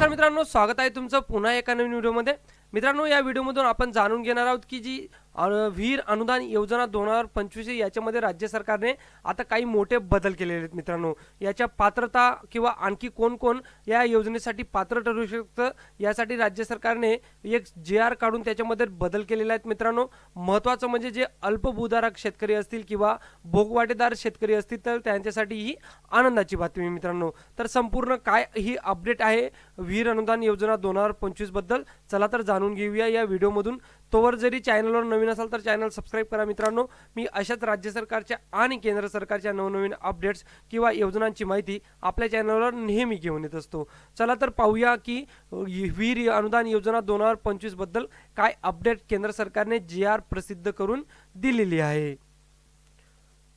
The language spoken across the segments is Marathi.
नमस्कार मित्रांनो स्वागत आहे तुमचं पुन्हा एका नवीन व्हिडिओमध्ये. मित्रांनो या व्हिडिओमधून आपण जाणून घेणार आहोत की जी विहीर अनुदान योजना दोन हजार पंचवीस याच्यामध्ये राज्य सरकारने आता काही मोठे बदल केलेले आहेत मित्रांनो. याच्या पात्रता किंवा आणखी कोण कोण या योजनेसाठी पात्र ठरू शकतं यासाठी राज्य सरकारने एक जे आर काढून त्याच्यामध्ये बदल केलेले आहेत मित्रांनो. महत्त्वाचं म्हणजे जे अल्पभूधारक शेतकरी असतील किंवा भोगवाटेदार शेतकरी असतील तर त्यांच्यासाठी ही आनंदाची बातमी मित्रांनो. तर संपूर्ण काय ही अपडेट आहे? विहीर अनुदान योजना दोन हजार पंचवीसबद्दल चला तर जाणून घेऊया या व्हिडिओमधून. तोवर जरी चॅनलवर नवीन असाल तर चॅनल सबस्क्राईब करा मित्रांनो. मी अशाच राज्य सरकारच्या आणि केंद्र सरकारच्या नवनवीन अपडेट्स किंवा योजनांची माहिती आपल्या चॅनलवर नेहमी घेऊन येत असतो. चला तर पाहूया की वीर विहीर अनुदान योजना दोन हजार पंचवीसबद्दल काय अपडेट केंद्र सरकारने जी आर प्रसिद्ध करून दिलेली आहे.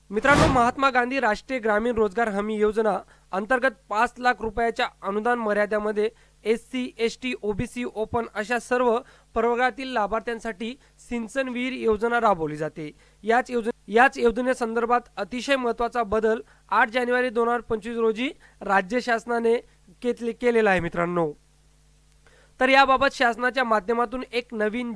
मित्रांनो महात्मा गांधी राष्ट्रीय ग्रामीण रोजगार हमी योजना अंतर्गत पाच लाख रुपयाच्या अनुदान मर्यादेमध्ये S C S T OBC open अशा सर्व प्रवर्गातील लाभार्थ्यांसाठी सिंचन विहीर योजना राबवली जाते. याच योजने याच योजनेसंदर्भात अतिशय महत्त्वाचा बदल आठ जानेवारी दोन हजार पंचवीस रोजी राज्य शासनाने केतले- केलेला आहे मित्रांनो. तर याबाबत शासनाच्या माध्यमातून एक नवीन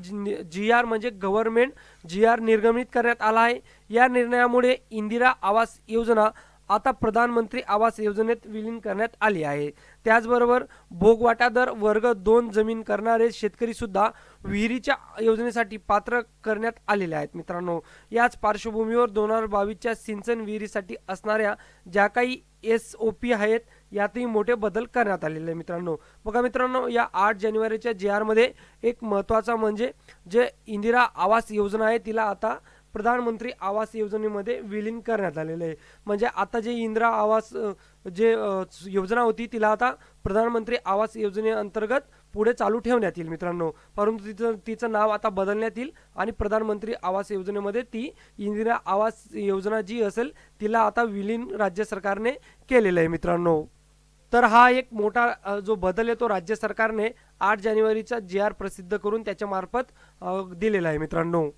जी आर म्हणजे गव्हर्नमेंट जी आर निर्गमित करण्यात आला आहे. या निर्णयामुळे इंदिरा आवास योजना आता प्रधानमंत्री आवास योजनेत विलीन करण्यात आली आहे. त्याचबरोबर भोगवाटादर वर्ग दोन जमीन करणारे शेतकरी सुद्धा विहिरीच्या योजनेसाठी पात्र करण्यात आलेले आहेत. मित्रांनो याच पार्श्वभूमीवर दोन हजार बावीसच्या सिंचन विहिरीसाठी असणाऱ्या ज्या काही एस ओ पी आहेत यातही मोठे बदल करण्यात आलेले आहे मित्रांनो बघा मित्रांनो या आठ जानेवारीच्या जे आरमध्ये एक महत्त्वाचा म्हणजे जे इंदिरा आवास योजना आहे तिला आता प्रधानमंत्री आवास योजनेमध्ये विलीन करण्यात आलेलं आहे. म्हणजे आता जे इंदिरा आवास जे योजना होती तिला आता प्रधानमंत्री आवास योजनेअंतर्गत पुढे चालू ठेवण्यात येईल मित्रांनो. परंतु तिचं तिचं नाव आता बदलण्यात येईल आणि प्रधानमंत्री आवास योजनेमध्ये ती इंदिरा आवास योजना जी असेल तिला आता विलीन राज्य सरकारने केलेलं आहे मित्रांनो. तर हा एक मोठा जो बदल आहे तो राज्य सरकारने आठ जानेवारीचा जी आर प्रसिद्ध करून त्याच्यामार्फत दिलेला आहे मित्रांनो.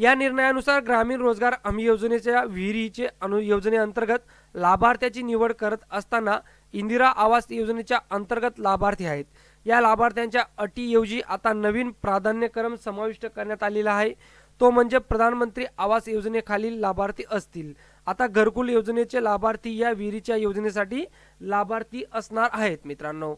या निर्णयानुसार ग्रामीण रोजगार हमी योजनेच्या विहिरीचे अनु योजनेअंतर्गत लाभार्थ्याची निवड करत असताना इंदिरा आवास योजनेच्या अंतर्गत लाभार्थी आहेत. या लाभार्थ्यांच्या अटीऐवजी आता नवीन प्राधान्यक्रम समाविष्ट करण्यात आलेला आहे. तो म्हणजे प्रधानमंत्री आवास योजनेखालील लाभार्थी असतील. आता घरकुल योजनेचे लाभार्थी या विहिरीच्या योजनेसाठी लाभार्थी असणार आहेत मित्रांनो.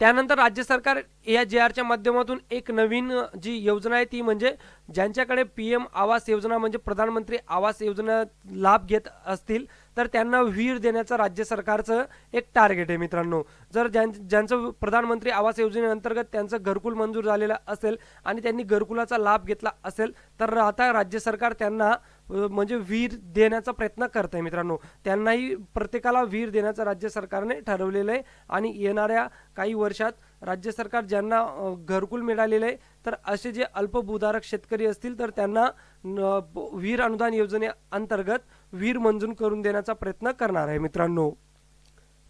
त्यानंतर राज्य सरकार या जे आरच्या माध्यमातून एक नवीन जी योजना आहे ती म्हणजे ज्यांच्याकडे पी एम आवास योजना म्हणजे प्रधानमंत्री आवास योजना लाभ घेत असतील तर त्यांना विहीर देण्याचं राज्य सरकारचं एक टार्गेट आहे मित्रांनो. जर ज्यां ज्यांचं प्रधानमंत्री आवास योजनेअंतर्गत त्यांचं घरकुल मंजूर झालेलं असेल आणि त्यांनी घरकुलाचा लाभ घेतला असेल तर आता राज्य सरकार त्यांना म्हणजे विहीर देण्याचा प्रयत्न करत आहे मित्रांनो. त्यांनाही प्रत्येकाला विहीर देण्याचं राज्य सरकारने ठरवलेलं आहे आणि येणाऱ्या काही वर्षात राज्य सरकार ज्यांना घरकुल मिळालेलं आहे तर असे जे अल्पभूधारक शेतकरी असतील तर त्यांना वीर विहीर अनुदान योजनेअंतर्गत वीर मंजूर करून देण्याचा प्रयत्न करणार आहे मित्रांनो.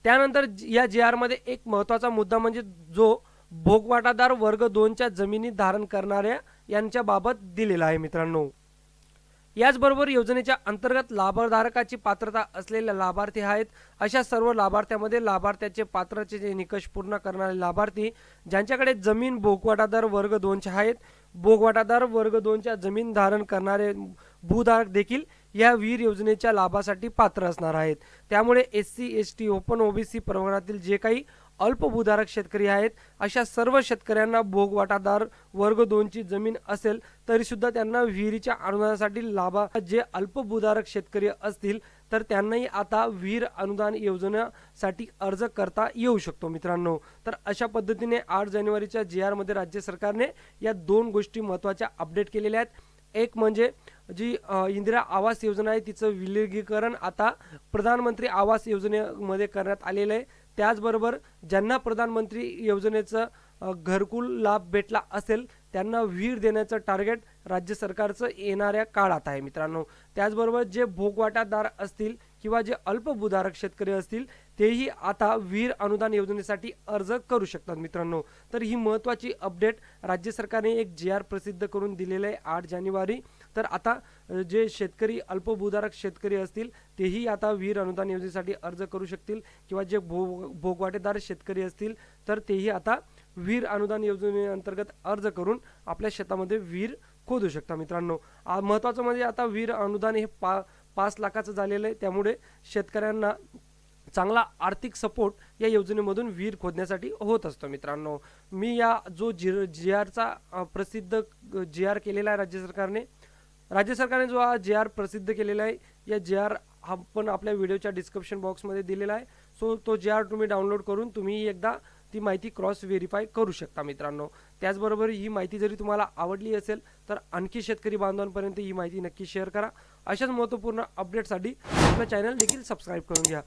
त्यानंतर या जे आरमध्ये एक महत्त्वाचा मुद्दा म्हणजे जो भोगवाटादार वर्ग दोनच्या जमिनी धारण करणाऱ्या यांच्याबाबत दिलेला आहे मित्रांनो. याचबरोबर योजनेच्या अंतर्गत लाभधारकाची पात्रता असलेल्या लाभार्थी आहेत. अशा सर्व लाभार्थ्यामध्ये लाभार्थ्याचे पात्रचे जे निकष पूर्ण करणारे लाभार्थी ज्यांच्याकडे जमीन भोगवाटादार वर्ग दोनचे आहेत. भोगवाटादार वर्ग दोनच्या जमीन धारण करणारे भूधारक देखील या विहीर योजनेच्या लाभासाठी पात्र असणार आहेत. त्यामुळे S C S T open OBC प्रवर्गातील जे काही अल्पभूधारक शेतकरी आहेत अशा सर्व शेतकऱ्यांना भोगवाटादार वर्ग दोनची जमीन असेल तरी सुद्धा त्यांना विहिरीच्या अनुदानासाठी लाभा जे अल्पभूधारक शेतकरी असतील तर त्यांनाही आता विहीर अनुदान योजनेसाठी अर्ज करता येऊ शकतो मित्रांनो. तर अशा पद्धतीने आठ जानेवारीच्या जी आरमध्ये राज्य सरकारने या दोन गोष्टी महत्त्वाच्या अपडेट केलेल्या आहेत. एक म्हणजे जी इंदिरा आवास योजना आहे तिचं विलगीकरण आता प्रधानमंत्री आवास योजनेमध्ये करण्यात आलेलं आहे. त्याचबरोबर ज्यांना प्रधानमंत्री योजनेचं घरकुल लाभ भेटला असेल त्यांना विहीर देण्याचं टार्गेट राज्य सरकारचं येणाऱ्या काळात आहे मित्रांनो. त्याचबरोबर जे भोगवाटादार असतील किंवा जे अल्पभूधारक शेतकरी असतील तेही आता विहीर अनुदान योजनेसाठी अर्ज करू शकतात मित्रांनो. तर ही महत्त्वाची अपडेट राज्य सरकारने एक जी आर प्रसिद्ध करून दिलेलं आहे आठ जानेवारी. तर आता जे शेतकरी अल्पभूधारक शेतकरी असतील तेही आता विहीर अनुदान योजनेसाठी अर्ज करू शकतील किंवा जे भोग भोगवाटेदार शेतकरी असतील तर तेही आता विहीर अनुदान योजनेअंतर्गत अर्ज करून आपल्या शेतामध्ये विहीर खोदू शकता मित्रांनो. महत्त्वाचं म्हणजे आता विहीर अनुदान हे पा पाच लाखाचं झालेलं आहे. त्यामुळे शेतकऱ्यांना चांगला आर्थिक सपोर्ट या योजनेमधून विहीर खोदण्यासाठी होत असतो मित्रांनो. मी या जो जी जी आरचा प्रसिद्ध जी आर केलेला आहे राज्य सरकारने राज्य सरकारने जो हा जे आर प्रसिद्ध केलेला आहे या जे आर हा पण आपल्या व्हिडिओच्या डिस्क्रिप्शन बॉक्समध्ये दिलेला आहे. सो तो जे आर तुम्ही डाउनलोड करून तुम्ही एकदा ती माहिती क्रॉस व्हेरीफाय करू शकता मित्रांनो. त्याचबरोबर ही माहिती जरी तुम्हाला आवडली असेल तर आणखी शेतकरी बांधवांपर्यंत ही माहिती नक्की शेअर करा. अशाच महत्त्वपूर्ण अपडेटसाठी आपलं चॅनल देखील सबस्क्राईब करून घ्या.